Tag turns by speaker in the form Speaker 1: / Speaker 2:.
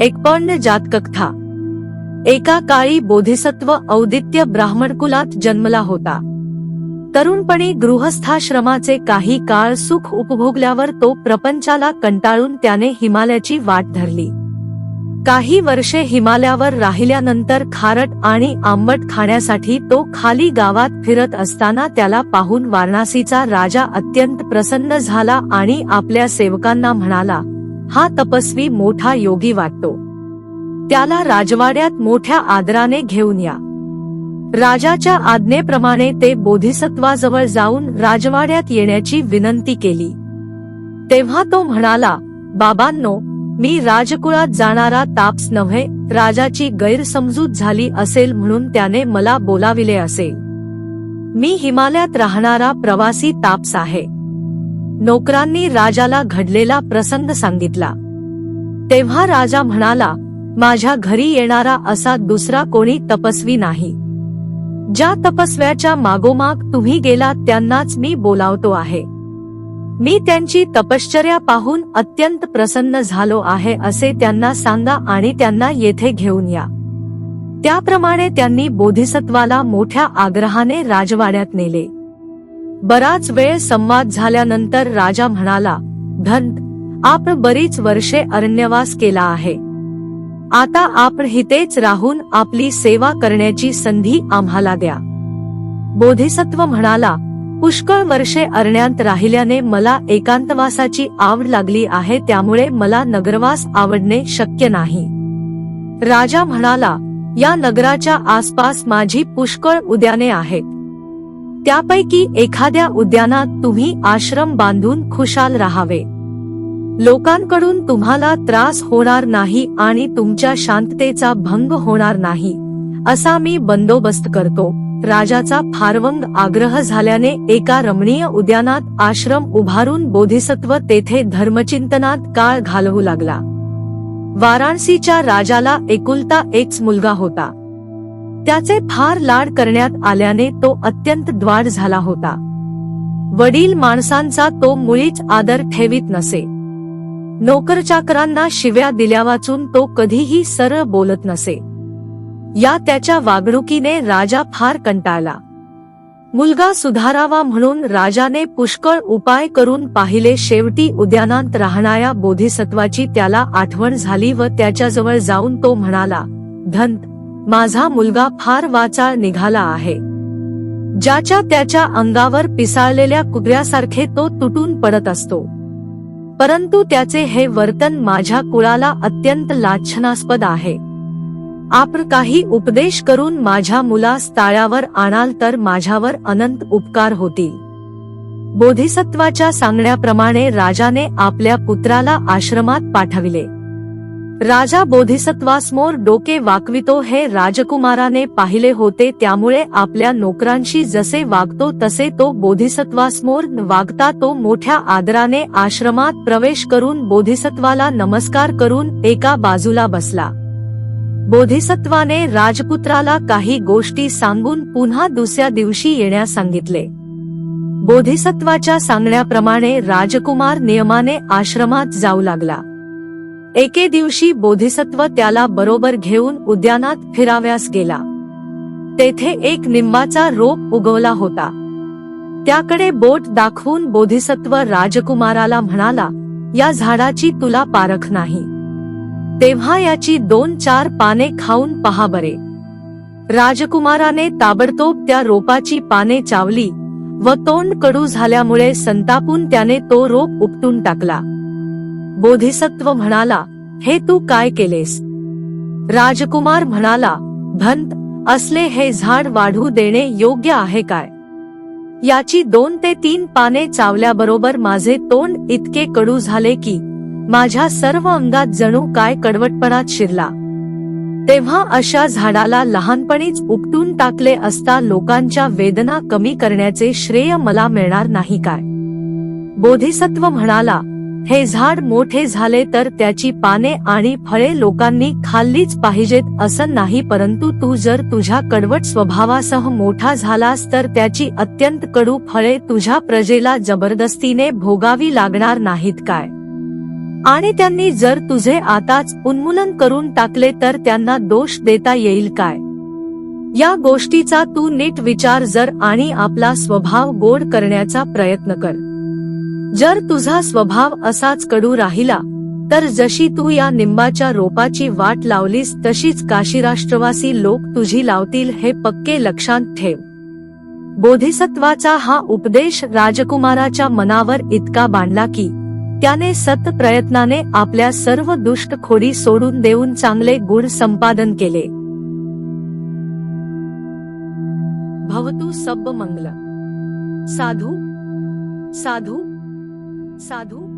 Speaker 1: एकपर्ण जातकथा. एका काळी बोधिसत्व औदित्य ब्राह्मण कुलात जन्मला होता. तरुणपणी गृहस्थाश्रमाचे काही काळ सुख उपभोगल्यावर तो प्रपंचाला कंटाळून त्याने हिमालयाची वाट धरली. काही वर्षे हिमालयावर राहिल्यानंतर खारट आणि आंबट खाण्यासाठी तो खाली गावात फिरत असताना त्याला पाहून वाराणसीचा राजा अत्यंत प्रसन्न झाला आणि आपल्या सेवकांना म्हणाला हा तपस्वी मोठा योगी वाटतो. त्याला राजवाड्यात मोठ्या आदराने घेऊन या. राजाच्या आज्ञेप्रमाणे ते बोधिसत्वाजवळ जाऊन राजवाड्यात येण्याची विनंती केली. तेव्हा तो म्हणाला बाबांनो मी राजकुळात जाणारा ताप्स नव्हे राजाची गैरसमजूत झाली असेल म्हणून त्याने मला बोलाविले असेल. मी हिमालयात राहणारा प्रवासी ताप्स आहे. नोकरांनी राजाला घडलेला प्रसंग सांगितला. तेव्हा राजा म्हणाला माझ्या घरी येणारा असा दुसरा कोणी तपस्वी नाही. ज्या तपस्व्याच्या मागोमाग तुम्ही गेलात त्यांनाच मी बोलावतो आहे. मी त्यांची तपश्चर्या पाहून अत्यंत प्रसन्न झालो आहे असे त्यांना सांगा आणि त्यांना येथे घेऊन या. त्याप्रमाणे त्यांनी बोधिसत्वाला मोठ्या आग्रहाने राजवाड्यात नेले. बराच वेळ संवाद झाल्यानंतर राजा म्हणाला धंत आपण बरीच वर्षे अरण्यवास केला आहे. आता आपण हितेच राहून आपली सेवा करण्याची संधी आम्हाला द्या. बोधिसत्व म्हणाला पुष्कळ वर्षे अरण्यात राहिल्याने मला एकांतवासाची आवड लागली आहे त्यामुळे मला नगरवास आवडणे शक्य नाही. राजा म्हणाला या नगराच्या आसपास माझी पुष्कळ उद्याने आहेत. त्यापैकी एखाद्या उद्यानात तुम्ही आश्रम बांधून खुशाल राहावे. लोकांकडून तुम्हाला त्रास होणार नाही आणि तुमच्या शांततेचा भंग होणार नाही असा मी बंदोबस्त करतो. राजाचा फारवंग आग्रह झाल्याने एका रमणीय उद्यानात आश्रम उभारून बोधिसत्व तेथे धर्मचिंतनात काळ घालवू लागला. वाराणसीच्या राजाला एकुलता एकच मुलगा होता. त्याचे फार लाड करण्यात आल्याने तो अत्यंत द्वाड झाला होता. वडील माणसांचा तो मुळीच आदर ठेवीत नसे. नोकरचाकरांना शिव्या दिल्यावाचून तो कधीही सरळ बोलत नसे. या त्याच्या वागणुकीने राजा फार कंटाळला. मुलगा सुधारावा म्हणून राजाने पुष्कळ उपाय करून पाहिले शेवटी उद्यानांत राहणाऱ्या बोधिसत्वाची त्याला आठवण झाली व त्याच्याजवळ जाऊन तो म्हणाला धन माझा मुलगा फार वाचाळ निघाला आहे. ज्याच्या त्याच्या अंगावर पिसाळलेल्या कुत्र्यासारखे तो तुटून पडत असतो. परंतु त्याचे हे वर्तन माझ्या कुळाला अत्यंत लाछनास्पद आहे. आपण काही उपदेश करून माझ्या मुलास ताळ्यावर आणाल तर माझ्यावर अनंत उपकार होतील. बोधिसत्वाच्या सांगण्याप्रमाणे राजाने आपल्या पुत्राला आश्रमात पाठविले. राजा बोधिसत्वासमोर डोके वाकवितो हे राजकुमाराने पाहिले होते त्यामुळे आपल्या नोकरांशी जसे वागतो तसे तो बोधिसत्वासमोर वागता तो मोठ्या आदराने आश्रमात प्रवेश करून बोधिसत्वाला नमस्कार करून एका बाजूला बसला. बोधिसत्वाने राजपुत्राला काही गोष्टी सांगून पुन्हा दुसऱ्या दिवशी येण्यास सांगितले. बोधिसत्वाच्या सांगण्याप्रमाणे राजकुमार नियमाने आश्रमात जाऊ लागला. एके दिवशी बोधिसत्व त्याला बरोबर घेऊन उद्यानात फिराव्यास गेला. तेथे एक निंबाचा रोप उगवला होता. त्याकडे बोट दाखवून बोधिसत्व राजकुमाराला म्हणाला या झाडाची तुला पारख नाही. तेव्हा याची दोन चार पाने खाऊन पहा बरे. राजकुमाराने ताबडतोब त्या रोपाची पाने चावली व तोंड कडू झाल्यामुळे संतापून त्याने तो रोप उपटून टाकला. बोधिसत्व म्हणाला हे तू काय केलेस? राजकुमार म्हणाला भंत असले हे झाड वाढू देणे योग्य आहे काय? याची दोन ते तीन पाने चावल्याबरोबर माझे तोंड इतके कडू झाले की माझ्या सर्व अंगात जणू काय कडवटपणात शिरला. तेव्हा अशा झाडाला लहानपणीच उपटून टाकले असता लोकांच्या वेदना कमी करण्याचे श्रेय मला मिळणार नाही काय? बोधिसत्व म्हणाला हे झाड मोठे झाले तर त्याची पाने आणि फळे लोकांनी खाल्लीच पाहिजेत असं नाही परंतु तू जर तुझ्या कडवट स्वभावासह मोठा झालास तर त्याची अत्यंत कडू फळे तुझ्या प्रजेला जबरदस्तीने भोगावी लागणार नाहीत काय? आणि त्यांनी जर तुझे आताच उन्मूलन करून टाकले तर त्यांना दोष देता येईल काय? या गोष्टीचा तू नीट विचार जर आणि आपला स्वभाव गोड करण्याचा प्रयत्न कर. जर तुझा स्वभाव असाच कडू राहिला तर जशी तू या निंबाच्या रोपाची वाट लावलीस तशीच काशीराष्ट्रवासी लोक तुझी लावतील हे पक्के लक्षात ठेव. बोधिसत्वाचा हा उपदेश राजकुमाराच्या मनावर इतका बांधला की त्याने सत प्रयत्नाने आपल्या सर्व दुष्ट खोडी सोडून देऊन चांगले गुण संपादन केले. भवतु सब मंगल साधू साधू साधू